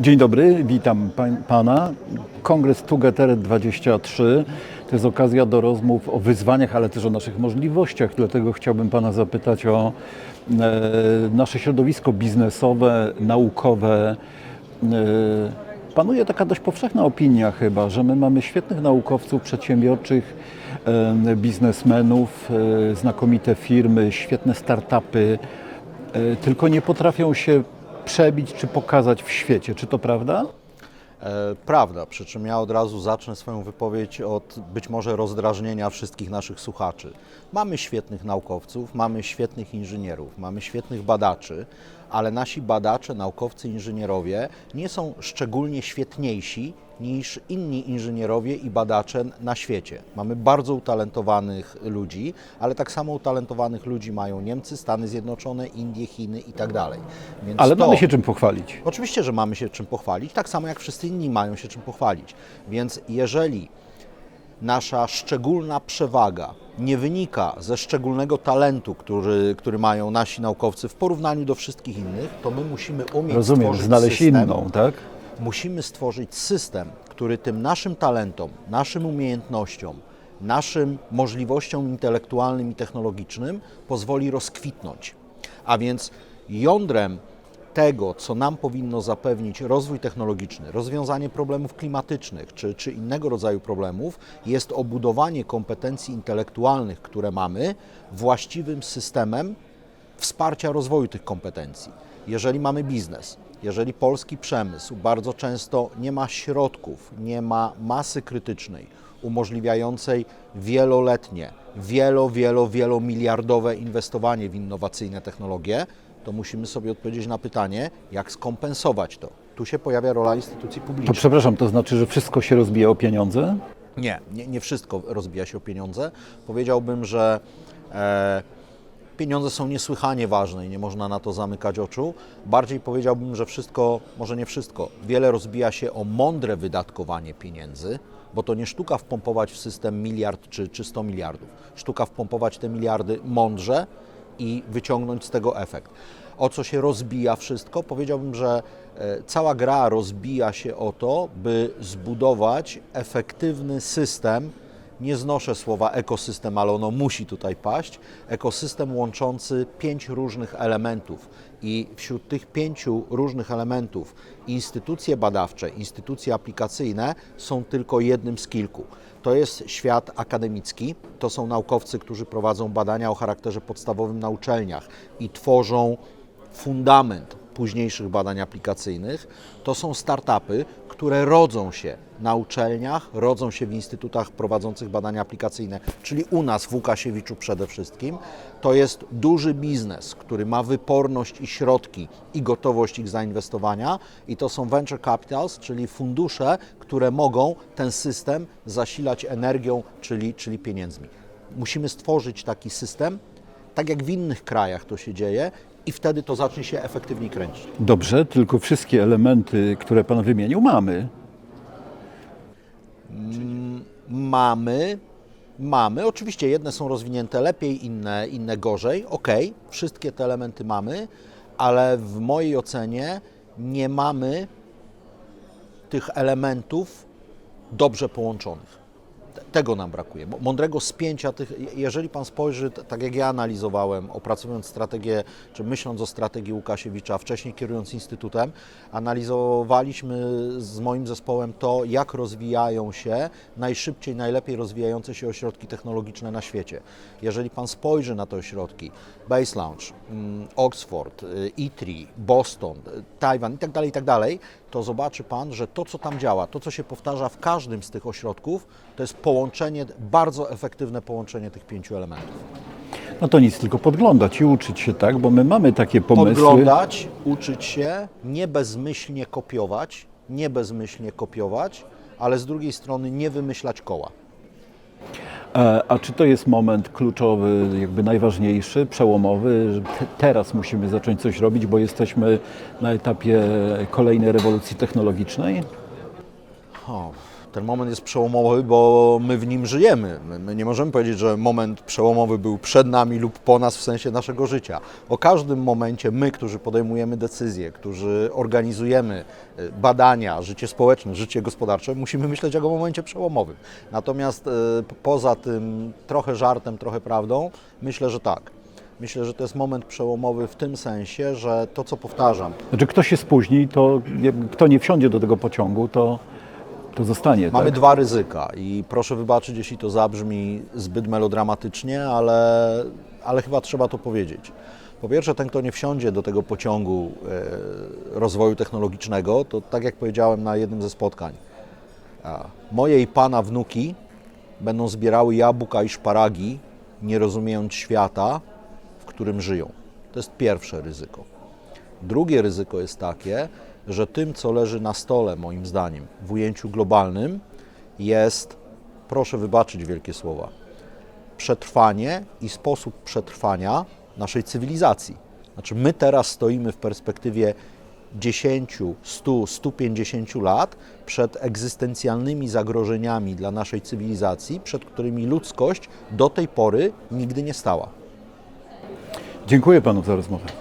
Dzień dobry, witam Pana. Kongres Tugeteret 23 to jest okazja do rozmów o wyzwaniach, ale też o naszych możliwościach. Dlatego chciałbym Pana zapytać o e, nasze środowisko biznesowe, naukowe. E, panuje taka dość powszechna opinia chyba, że my mamy świetnych naukowców, przedsiębiorczych, e, biznesmenów, znakomite firmy, świetne startupy, tylko nie potrafią się przebić czy pokazać w świecie. Czy to prawda? E, Prawda, przy czym ja od razu zacznę swoją wypowiedź od być może rozdrażnienia wszystkich naszych słuchaczy. Mamy świetnych naukowców, mamy świetnych inżynierów, mamy świetnych badaczy, ale nasi badacze, naukowcy, inżynierowie nie są szczególnie świetniejsi niż inni inżynierowie i badacze na świecie. Mamy bardzo utalentowanych ludzi, ale tak samo utalentowanych ludzi mają Niemcy, Stany Zjednoczone, Indie, Chiny i tak dalej. Więc Ale to... mamy się czym pochwalić. Oczywiście, że mamy się czym pochwalić, tak samo jak wszyscy inni mają się czym pochwalić. Więc jeżeli nasza szczególna przewaga nie wynika ze szczególnego talentu, który, który mają nasi naukowcy w porównaniu do wszystkich innych, to my musimy umieć Rozumiem, stworzyć znaleźć system, inną, tak? musimy stworzyć system, który tym naszym talentom, naszym umiejętnościom, naszym możliwościom intelektualnym i technologicznym pozwoli rozkwitnąć. A więc jądrem tego, co nam powinno zapewnić rozwój technologiczny, rozwiązanie problemów klimatycznych czy, czy innego rodzaju problemów, jest obudowanie kompetencji intelektualnych, które mamy, właściwym systemem wsparcia rozwoju tych kompetencji. Jeżeli mamy biznes, jeżeli polski przemysł bardzo często nie ma środków, nie ma masy krytycznej umożliwiającej wieloletnie, wielo, wielo, wielomiliardowe inwestowanie w innowacyjne technologie, to musimy sobie odpowiedzieć na pytanie, jak skompensować to. Tu się pojawia rola instytucji To publicznych. przepraszam, to znaczy, że wszystko się rozbija o pieniądze? Nie, nie, nie wszystko rozbija się o pieniądze. Powiedziałbym, że e, pieniądze są niesłychanie ważne i nie można na to zamykać oczu. Bardziej powiedziałbym, że wszystko, może nie wszystko, wiele rozbija się o mądre wydatkowanie pieniędzy, bo to nie sztuka wpompować w system miliard czy, czy 100 miliardów. Sztuka wpompować te miliardy mądrze i wyciągnąć z tego efekt. O co się rozbija wszystko? Powiedziałbym, że e, cała gra rozbija się o to, by zbudować efektywny system. Nie znoszę słowa ekosystem, ale ono musi tutaj paść. Ekosystem łączący pięć różnych elementów. I wśród tych pięciu różnych elementów instytucje badawcze, instytucje aplikacyjne są tylko jednym z kilku. To jest świat akademicki, to są naukowcy, którzy prowadzą badania o charakterze podstawowym na uczelniach i tworzą fundament późniejszych badań aplikacyjnych. To są startupy, które rodzą się na uczelniach, rodzą się w instytutach prowadzących badania aplikacyjne, czyli u nas w Łukasiewiczu przede wszystkim. To jest duży biznes, który ma wyporność i środki i gotowość ich zainwestowania i to są venture capitals, czyli fundusze, które mogą ten system zasilać energią, czyli, czyli pieniędzmi. Musimy stworzyć taki system, tak jak w innych krajach to się dzieje i wtedy to zacznie się efektywniej kręcić. Dobrze, tylko wszystkie elementy, które Pan wymienił, mamy. Mamy, mamy, oczywiście jedne są rozwinięte lepiej, inne, inne gorzej, ok, wszystkie te elementy mamy, ale w mojej ocenie nie mamy tych elementów dobrze połączonych. Te- Tego nam brakuje. Mądrego spięcia tych. je- Jeżeli Pan spojrzy, tak jak ja analizowałem, opracowując strategię, czy myśląc o strategii Łukasiewicza, wcześniej kierując instytutem, analizowaliśmy z moim zespołem to, jak rozwijają się najszybciej, najlepiej rozwijające się ośrodki technologiczne na świecie. Jeżeli Pan spojrzy na te ośrodki, Base Launch, mm, Oxford, y, ITRI, Boston, y, Tajwan itd., itd., to zobaczy Pan, że to, co tam działa, to, co się powtarza w każdym z tych ośrodków, to jest połączenie, bardzo efektywne połączenie tych pięciu elementów. No to nic, tylko podglądać i uczyć się, tak? Bo my mamy takie pomysły. Podglądać, uczyć się, nie bezmyślnie kopiować, nie bezmyślnie kopiować, ale z drugiej strony nie wymyślać koła. E, A czy to jest moment kluczowy, jakby najważniejszy, przełomowy, teraz musimy zacząć coś robić, bo jesteśmy na etapie kolejnej rewolucji technologicznej? Ten moment jest przełomowy, bo my w nim żyjemy. My, nie możemy powiedzieć, że moment przełomowy był przed nami lub po nas w sensie naszego życia. O każdym momencie my, którzy podejmujemy decyzje, którzy organizujemy y, badania, życie społeczne, życie gospodarcze, musimy myśleć o momencie przełomowym. Natomiast p- poza tym trochę żartem, trochę prawdą, myślę, że tak. Myślę, że to jest moment przełomowy w tym sensie, że to, co powtarzam, Znaczy kto się spóźni, to kto nie wsiądzie do tego pociągu, to, to zostanie. Mamy tak? dwa ryzyka i proszę wybaczyć, jeśli to zabrzmi zbyt melodramatycznie, ale, ale chyba trzeba to powiedzieć. Po pierwsze, ten, kto nie wsiądzie do tego pociągu e, rozwoju technologicznego, to tak jak powiedziałem na jednym ze spotkań, moje i pana wnuki będą zbierały jabłka i szparagi, nie rozumiejąc świata, w którym żyją. To jest pierwsze ryzyko. Drugie ryzyko jest takie, że tym, co leży na stole, moim zdaniem, w ujęciu globalnym, jest, proszę wybaczyć wielkie słowa, przetrwanie i sposób przetrwania naszej cywilizacji. Znaczy, my teraz stoimy w perspektywie 10, 100, 150 lat przed egzystencjalnymi zagrożeniami dla naszej cywilizacji, przed którymi ludzkość do tej pory nigdy nie stała. Dziękuję panu za rozmowę.